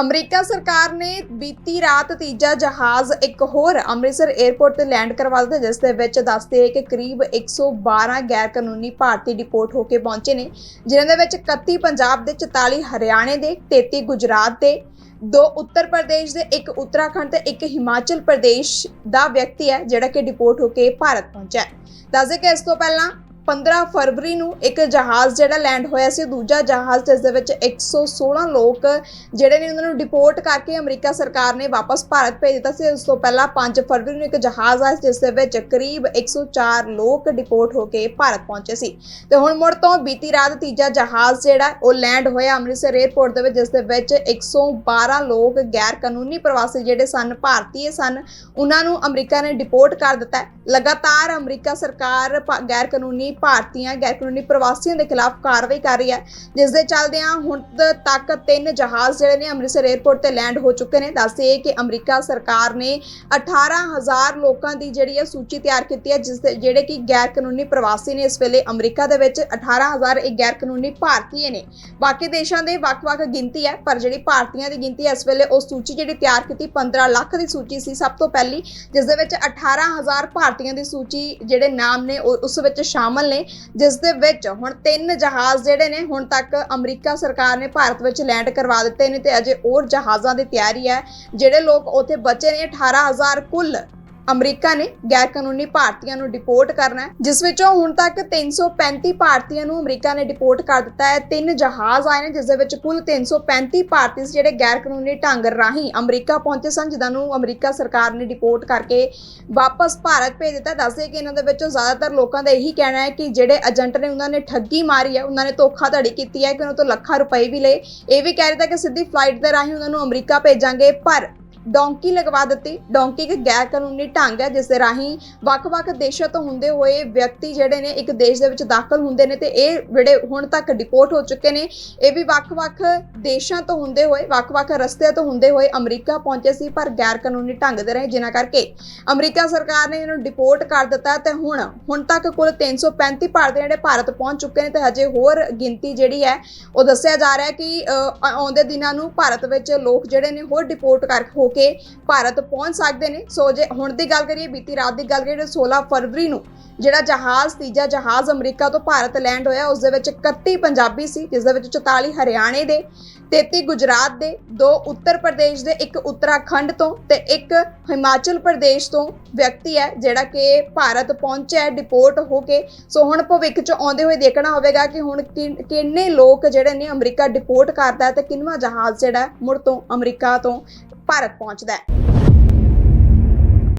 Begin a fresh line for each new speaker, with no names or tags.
America ਸਰਕਾਰ ਨੇ ਬੀਤੀ ਰਾਤ ਤੀਜਾ ਜਹਾਜ਼ ਇੱਕ ਹੋਰ ਅੰਮ੍ਰਿਤਸਰ 에ਅਰਪੋਰਟ ਤੇ ਲੈਂਡ ਕਰਵਾ ਦਿੱਤਾ, ਜਿਸ ਦੇ ਵਿੱਚ ਦੱਸਦੇ ਹੈ ਕਿ ਕਰੀਬ 112 ਗੈਰ ਕਾਨੂੰਨੀ ਭਾਰਤੀ ਡਿਪੋਰਟ ਹੋ ਕੇ ਪਹੁੰਚੇ ਨੇ, ਜਿਨ੍ਹਾਂ ਦੇ ਵਿੱਚ 31 ਪੰਜਾਬ ਦੇ 44 ਹਰਿਆਣੇ ਦੇ 33 ਗੁਜਰਾਤ ਦੇ, ਦੋ ਉੱਤਰ ਪ੍ਰਦੇਸ਼ ਦੇ, ਇੱਕ ਉੱਤਰਾਖੰਡ ਤੇ, ਇੱਕ ਹਿਮਾਚਲ ਪ੍ਰਦੇਸ਼ ਦਾ ਵਿਅਕਤੀ ਹੈ ਜਿਹੜਾ ਕਿ ਡਿਪੋਰਟ ਹੋ ਕੇ ਭਾਰਤ ਪਹੁੰਚਿਆ ਦੱਸਦੇ ਕਿ ਇਸ ਤੋਂ ਪਹਿਲਾਂ 15 ਫਰਵਰੀ ਨੂੰ ਇੱਕ ਜਹਾਜ਼ ਜਿਹੜਾ ਲੈਂਡ ਹੋਇਆ ਸੀ ਦੂਜਾ ਜਹਾਜ਼ ਜਿਸ ਦੇ ਵਿੱਚ 116 ਲੋਕ ਜਿਹੜੇ ਨੇ ਉਹਨਾਂ ਨੂੰ ਡਿਪੋਰਟ ਕਰਕੇ ਅਮਰੀਕਾ ਸਰਕਾਰ ਨੇ ਵਾਪਸ ਭਾਰਤ ਭੇਜ ਦਿੱਤਾ ਸੀ। ਉਸ ਤੋਂ ਪਹਿਲਾਂ 5 ਫਰਵਰੀ ਨੂੰ ਇੱਕ ਜਹਾਜ਼ ਆਇਆ ਜਿਸ ਦੇ ਵਿੱਚ ਕਰੀਬ 104 ਲੋਕ ਡਿਪੋਰਟ ਹੋ ਕੇ ਭਾਰਤ ਪਹੁੰਚੇ ਸੀ। ਤੇ ਹੁਣ ਮੁੜ ਤੋਂ ਬੀਤੀ ਰਾਤ ਤੀਜਾ ਜਹਾਜ਼ ਜਿਹੜਾ, ਉਹ ਲੈਂਡ ਹੋਇਆ ਅੰਮ੍ਰਿਤਸਰ 에ਅਰਪੋਰਟ ਦੇ ਵਿੱਚ, ਜਿਸ ਦੇ ਵਿੱਚ 112 ਲੋਕ ਗੈਰ ਕਾਨੂੰਨੀ ਪ੍ਰਵਾਸੀ ਜਿਹੜੇ ਸਨ ਭਾਰਤੀਏ ਸਨ, ਉਹਨਾਂ ਨੂੰ ਅਮਰੀਕਾ ਨੇ ਡਿਪੋਰਟ ਕਰ ਦਿੱਤਾ ਲਗਾਤਾਰ ਅਮਰੀਕਾ ਸਰਕਾਰ ਗੈਰ ਕਾਨੂੰਨੀ ਭਾਰਤੀਆਂ ਗੈਰ ਪ੍ਰਵਾਸੀਆਂ ਦੇ ਖਿਲਾਫ ਕਾਰਵਾਈ ਕਰ ਰਹੀ ਹੈ। ਜਿਸ ਦੇ ਚੱਲਦਿਆਂ ਹੁਣ ਤੱਕ ਤਿੰਨ ਜਹਾਜ਼ ਜਿਹੜੇ ਨੇ ਅੰਮ੍ਰਿਤਸਰ 에ਅਰਪੋਰਟ ਤੇ ਲੈਂਡ ਹੋ ਚੁੱਕੇ ਨੇ। ਦੱਸਦੇ ਕਿ ਅਮਰੀਕਾ ਸਰਕਾਰ ਨੇ 18000 ਲੋਕਾਂ ਦੀ ਜਿਹੜੀ ਹੈ ਸੂਚੀ ਤਿਆਰ ਕੀਤੀ ਹੈ, ਜਿਸ ਦੇ ਜਿਹੜੇ ਕਿ ਗੈਰ ਕਾਨੂੰਨੀ ਪ੍ਰਵਾਸੀ ਨੇ ਇਸ ਵੇਲੇ ਅਮਰੀਕਾ ਦੇ ਵਿੱਚ 18000 ਇਹ ਗੈਰ ਕਾਨੂੰਨੀ ਭਾਰਤੀਏ ਨੇ। ਬਾਕੀ ਦੇਸ਼ਾਂ ਦੇ ਵੱਖ-ਵੱਖ ਗਿਣਤੀ ਹੈ, ਪਰ ਜਿਹੜੀ ਭਾਰਤੀਆਂ ਦੀ ਗਿਣਤੀ ਹੈ, ਇਸ ਵੇਲੇ ਉਹ ਸੂਚੀ ਜਿਹੜੀ ਤਿਆਰ ਕੀਤੀ 15 ਲੱਖ ਦੀ ਸੂਚੀ ਸੀ ਸਭ ਤੋਂ ਪਹਿਲੀ, ਜਿਸ ਦੇ ਵਿੱਚ 18000 ਭਾਰਤੀਆਂ ਦੀ ਸੂਚੀ ਜਿਹੜੇ ਨਾਮ ਨੇ ਉਸ ਵਿੱਚ ਸ਼ਾਮਲ ਨੇ ਜਿਸ ਦੇ ਵਿੱਚ ਹੁਣ ਤਿੰਨ ਜਹਾਜ਼ ਜਿਹੜੇ ਨੇ, ਹੁਣ ਤੱਕ ਅਮਰੀਕਾ ਸਰਕਾਰ ਨੇ ਭਾਰਤ ਵਿੱਚ ਲੈਂਡ ਕਰਵਾ ਦਿੱਤੇ ਨੇ ਤੇ ਅਜੇ ਹੋਰ ਜਹਾਜ਼ਾਂ ਦੀ ਤਿਆਰੀ ਹੈ। ਜਿਹੜੇ ਲੋਕ ਉੱਥੇ ਬਚੇ ਨੇ 18000 ਕੁੱਲ ਅਮਰੀਕਾ ਨੇ ਗੈਰ ਕਾਨੂੰਨੀ ਭਾਰਤੀਆਂ ਨੂੰ ਡਿਪੋਰਟ ਕਰਨਾ ਹੈ, ਜਿਸ ਵਿੱਚੋਂ ਹੁਣ ਤੱਕ 335 ਭਾਰਤੀਆਂ ਨੂੰ ਅਮਰੀਕਾ ਨੇ ਡਿਪੋਰਟ ਕਰ ਦਿੱਤਾ ਹੈ। ਤਿੰਨ ਜਹਾਜ਼ ਆਏ ਨੇ, ਜਿਸ ਦੇ ਵਿੱਚ ਕੁੱਲ 335 ਭਾਰਤੀ ਜਿਹੜੇ ਗੈਰ ਕਾਨੂੰਨੀ ਢੰਗ ਰਾਹੀਂ ਅਮਰੀਕਾ ਪਹੁੰਚੇ ਸਨ, ਜਿਨ੍ਹਾਂ ਨੂੰ ਅਮਰੀਕਾ ਸਰਕਾਰ ਨੇ ਡਿਪੋਰਟ ਕਰਕੇ ਵਾਪਸ ਭਾਰਤ ਭੇਜ ਦਿੱਤਾ। ਦੱਸਦੇ ਕਿ ਇਹਨਾਂ ਦੇ ਵਿੱਚੋਂ ਜ਼ਿਆਦਾਤਰ ਲੋਕਾਂ ਦਾ ਇਹੀ ਕਹਿਣਾ ਹੈ ਕਿ ਜਿਹੜੇ ਏਜੰਟ ਨੇ, ਉਹਨਾਂ ਨੇ ਠੱਗੀ ਮਾਰੀ ਹੈ, ਉਹਨਾਂ ਨੇ ਧੋਖਾਧੜੀ ਕੀਤੀ ਹੈ, ਕਿ ਉਹਨਾਂ ਤੋਂ ਲੱਖਾਂ ਰੁਪਏ ਵੀ ਲਏ। ਇਹ ਵੀ ਕਹਿ ਰਿਹਾ ਕਿ ਸਿੱਧੀ ਫਲਾਈਟ ਦੇ ਰਾਹੀਂ ਉਹਨਾਂ ਨੂੰ ਅਮਰੀਕਾ ਭੇਜਾਂਗੇ, ਪਰ ਡੋਂਕੀ ਲਗਵਾ ਦਿੱਤੀ। ਡੋਂਕੀ ਇੱਕ ਗੈਰ ਕਾਨੂੰਨੀ ਢੰਗ ਹੈ, ਜਿਸ ਦੇ ਰਾਹੀਂ ਵੱਖ-ਵੱਖ ਦੇਸ਼ਾਂ ਤੋਂ ਹੁੰਦੇ ਹੋਏ ਵਿਅਕਤੀ ਜਿਹੜੇ ਨੇ ਇੱਕ ਦੇਸ਼ ਦੇ ਵਿੱਚ ਦਾਖਲ ਹੁੰਦੇ ਨੇ ਤੇ ਇਹ ਜਿਹੜੇ ਹੁਣ ਤੱਕ ਡਿਪੋਰਟ ਹੋ ਚੁੱਕੇ ਨੇ, ਇਹ ਵੀ ਵੱਖ-ਵੱਖ ਦੇਸ਼ਾਂ ਤੋਂ ਹੁੰਦੇ ਹੋਏ, ਵੱਖ-ਵੱਖ ਰਸਤਿਆਂ ਤੋਂ ਹੁੰਦੇ ਹੋਏ ਅਮਰੀਕਾ ਪਹੁੰਚੇ ਸੀ, ਪਰ ਗੈਰ ਕਾਨੂੰਨੀ ਢੰਗ ਦੇ ਰਾਹੀਂ ਜਿਨ੍ਹਾਂ ਕਰਕੇ ਅਮਰੀਕਾ ਸਰਕਾਰ ਨੇ ਇਹਨੂੰ ਡਿਪੋਰਟ ਕਰ ਦਿੱਤਾ ਤੇ ਹੁਣ ਹੁਣ ਤੱਕ ਕੁੱਲ 335 ਭਾਰਤੀ ਜਿਹੜੇ ਭਾਰਤ ਪਹੁੰਚ ਚੁੱਕੇ ਨੇ ਤੇ ਹਜੇ ਹੋਰ ਗਿਣਤੀ ਜਿਹੜੀ ਹੈ, ਉਹ ਦੱਸਿਆ ਜਾ ਰਿਹਾ ਹੈ ਕਿ ਆਉਂਦੇ ਦਿਨਾਂ ਨੂੰ ਭਾਰਤ ਵਿੱਚ ਲੋਕ ਜਿਹੜੇ ਨੇ ਹੋਰ ਡਿਪੋਰਟ ਕਰ, ਹੋ ਕੇ ਭਾਰਤ ਪਹੁੰਚ ਸਕਦੇ ਨੇ। ਸੋ ਜੇ ਹੁਣ ਦੀ ਗੱਲ ਕਰੀਏ, ਬੀਤੀ ਰਾਤ ਦੀ ਗੱਲ ਕਰੀਏ 16 ਫਰਵਰੀ ਨੂੰ ਜਿਹੜਾ ਜਹਾਜ਼, ਤੀਜਾ ਜਹਾਜ਼ ਅਮਰੀਕਾ ਤੋਂ ਭਾਰਤ ਲੈਂਡ ਹੋਇਆ, ਉਸ ਦੇ ਵਿੱਚ 31 ਪੰਜਾਬੀ ਸੀ, ਜਿਸ ਦੇ ਵਿੱਚ 44 ਹਰਿਆਣੇ ਦੇ 33 ਗੁਜਰਾਤ ਦੇ, ਦੋ ਉੱਤਰ ਪ੍ਰਦੇਸ਼ ਦੇ, ਇੱਕ ਉੱਤਰਾਖੰਡ ਤੋਂ ਤੇ ਇੱਕ ਹਿਮਾਚਲ ਪ੍ਰਦੇਸ਼ ਤੋਂ ਵਿਅਕਤੀ ਹੈ, ਜਿਹੜਾ ਕਿ ਭਾਰਤ ਪਹੁੰਚਿਆ, ਡਿਪੋਰਟ ਹੋ ਕੇ। ਸੋ ਹੁਣ ਭਵਿੱਖ 'ਚ ਆਉਂਦੇ ਹੋਏ ਦੇਖਣਾ ਹੋਵੇਗਾ ਕਿ ਹੁਣ ਕਿੰਨ- ਕਿੰਨੇ ਲੋਕ ਜਿਹੜੇ ਨੇ ਅਮਰੀਕਾ ਡਿਪੋਰਟ ਕਰਦਾ ਹੈ ਤੇ ਕਿੰਨਵਾਂ ਜਹਾਜ਼ ਜਿਹੜਾ ਮੁੜ ਤੋਂ ਅਮਰੀਕਾ ਤੋਂ ਭਾਰਤ ਪਹੁੰਚਦਾ ਹੈ